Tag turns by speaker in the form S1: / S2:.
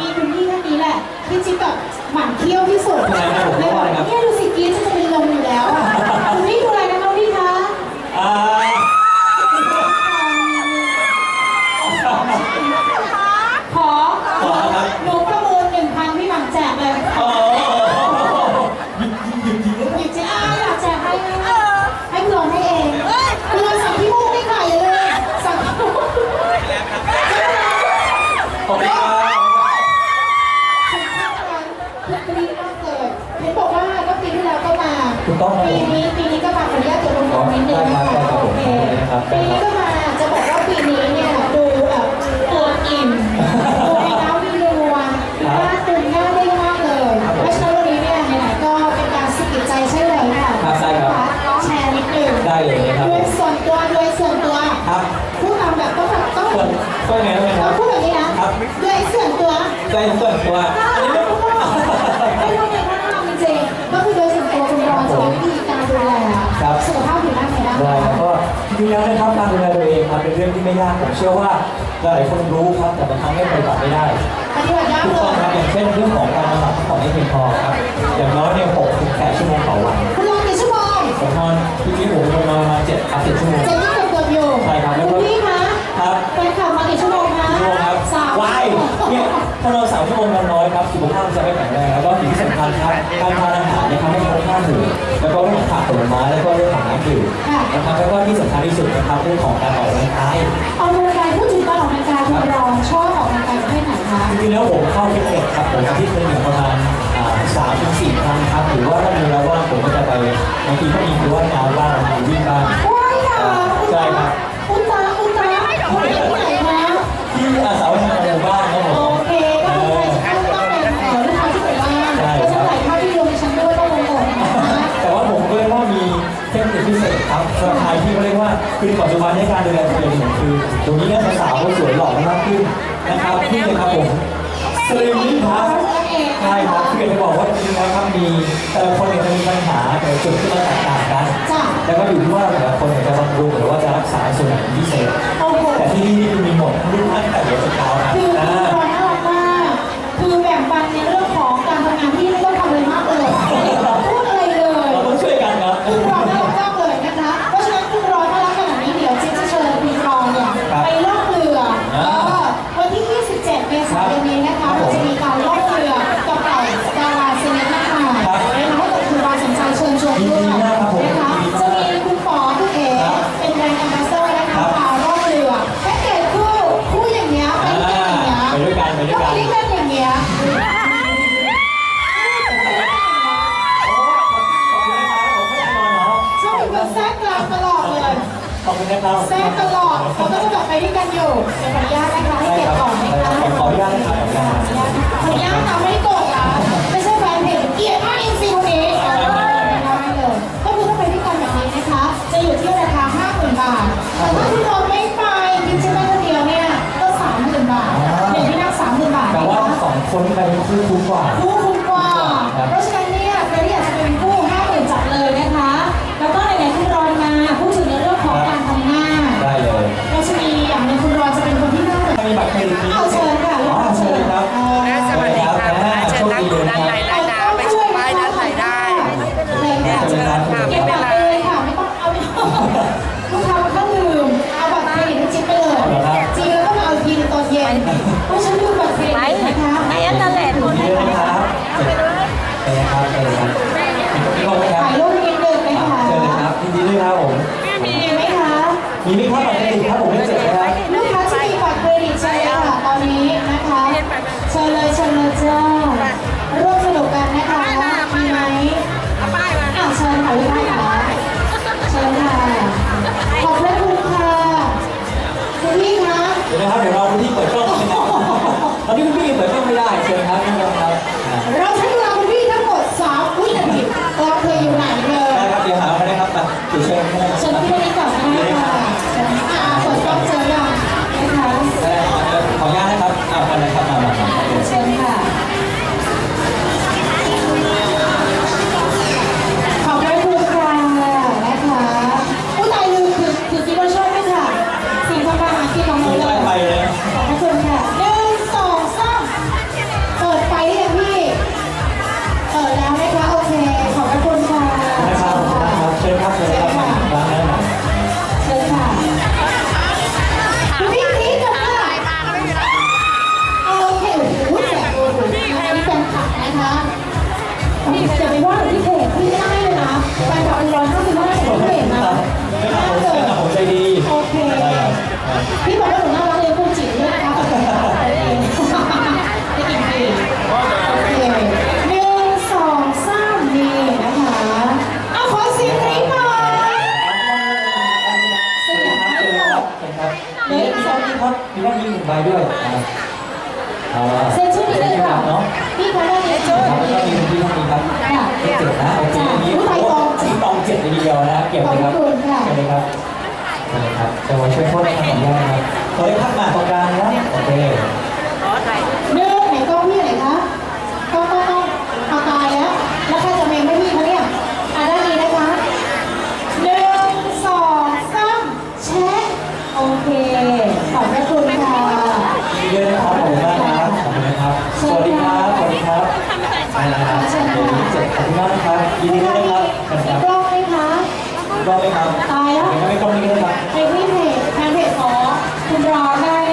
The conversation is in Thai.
S1: มีคุณพี่ท่านนี้แหละที่จิ๊บแบบหมั่นเคี้ยวที่สุดเลย
S2: บ
S1: อกเนี่ย
S2: ถูกต้อง
S1: ปีนี้ปีนี้ก็มาขออนุญาตตัวลงก่นนิดนึงนะคะโอเคปีนี้ก็มาจะบอกว่าปีนี้เนี่ยดูแบบตัวอิ่มดูในน้ำมีรัวหน้าตึงหน้าได้มากเลยเพาะช้วันนี้เนี่ยไหนก็เป็นการสกิดใจใช่เลยนะ
S2: ครับ
S1: แชร์นิดหนึ่ง
S2: ด้
S1: วยส่วนตัวด้วยส่วนตัวพูดมแบบต้องแบบต้อง
S2: ต้อไงต้องครั
S1: บพูดแบบนี้นะครับด้วยส่วนตัว
S2: ด้ว
S1: ยส่วนตัว แล้วนะ
S2: ครับการดูแลตัวเองครับเป็นเรื่องที่ไม่ยากผมเชื่อว่าหลายคนรู้ครับแต่บางครั้งไม่ปฏิบัติไม่ได้
S1: ปฏิติยา
S2: ทุกค
S1: น
S2: ครับอย่างเช่นเรื่องของการนอนหลับพักผ่อนให้เพียงพอครับอย่างน้อยเนี่ยหกถึงแปดชั่วโมงต่อวัน
S1: คุณนอนกี่ชั่วโมง
S2: ผมนอนที่ที่ผมนอนประมาณ
S1: เจ็ดถึงสิ
S2: บชั่วโมง เจ็ดยี่สิบคนอยู่ใช่ครับแล้วก็ ครับเรื่องของการออกกำลังกาย
S1: ออกกำลังกายพูดถึงการออกกำลังกายคุณรองชอบออกกำลังกายประเภทไหนคะ
S2: จริงๆแล้วผมเข้าฟิตเนสครับผมที่เคยอยู่ประมาณสามถึงสี่ครั้งครับหรือว่าถ้ามีแล้วว่างผมก็จะไปบางทีก็ คือ
S1: ปัจ
S2: จุบันในการดูแลตัวเองคือตรงนี้เนี่ยสาวๆก็สวยหล่อมากขึ้นนะครับนี่เลยครับผมสลิมนี่ครับใช่ครับคือจะบอกว่าจริงๆแล้วครับมีแต่ละคนเนี่ยจะมีปัญหาแต่จุดที่มันแตกต่างกันแล้วก็อยู่ที่ว่าแต่ละคนเนี่ยจะบำรุงหรือว่าจะรักษาส่วนไหนพิเศษแต่ที่นี่นี่คือมีหมดทุกท่านแต่เดี๋
S1: ยวานะ รกกลางตลอดเลย
S2: ขอบคุณนะครับ
S1: แทรกตลอดเขาก็จะแบบไปด้วยกันอยู่ขออนุญาตนะคะให้เก็บของนะคะ
S2: ขออนุญาตนะครัขออนุญาต
S1: ขออนุญาตเนาไม่ได้โ Mas eu vou fazer. พี่บอกว่าหนูน่ารักเลยพูจริง
S2: ด้วย
S1: ครั
S2: บ
S3: ได้
S1: กินดี
S3: โอ
S2: เคห
S1: นึ่งสองามนี่นะคะ
S3: เอาข
S1: อสียงกรี๊
S2: ดหน่เสียพี่สองพี่พอด
S1: มีหน้าที่หนึ่
S2: งใบด้วยเอา
S1: ละชื่อพี่ยค
S2: เนาะพี่เขาได้เซ็
S1: นชื่อพี่ต้มีพี่ต้องมีค
S2: รับเจ็ดนะ
S1: สีตอง
S2: เจ็ดทีเดียวนะบครัเก็บเลยครับ เก็บเลยครับจะมาช่วยโทษในคำขออนุญาตนะครับขอให้พักมาตรงกลางนะโอเค
S3: ขอไทย
S1: เนื้อไหนกล้องพี่ไหนคะกล้องกล้องกล้องเอาตายแล้ว แล้วใครจะเมมให้พี่คะเนี่ยอะด้านนี้นะคะหนึ่งสองสามแชะโอเคขอบพระคุณค่ะ
S2: ยินดีด้วยนะครับขอบคุณมากครับขอบคุณนะครับ สวัสดีครับสวัสดีครับไปแล้วครับเดี๋ยวนี้เจ็ดขอบคุณมากนะครับยินดีด้วยนะครับ ขอบคุณครับ
S1: กล้องไหมคะ
S2: รอบไหมครับ
S1: ตายแล้ว
S2: เดี๋ยวไม่ต้องนี้ก็ได้ครับ
S1: ไปที่เพจทางเพจของคุณรอได้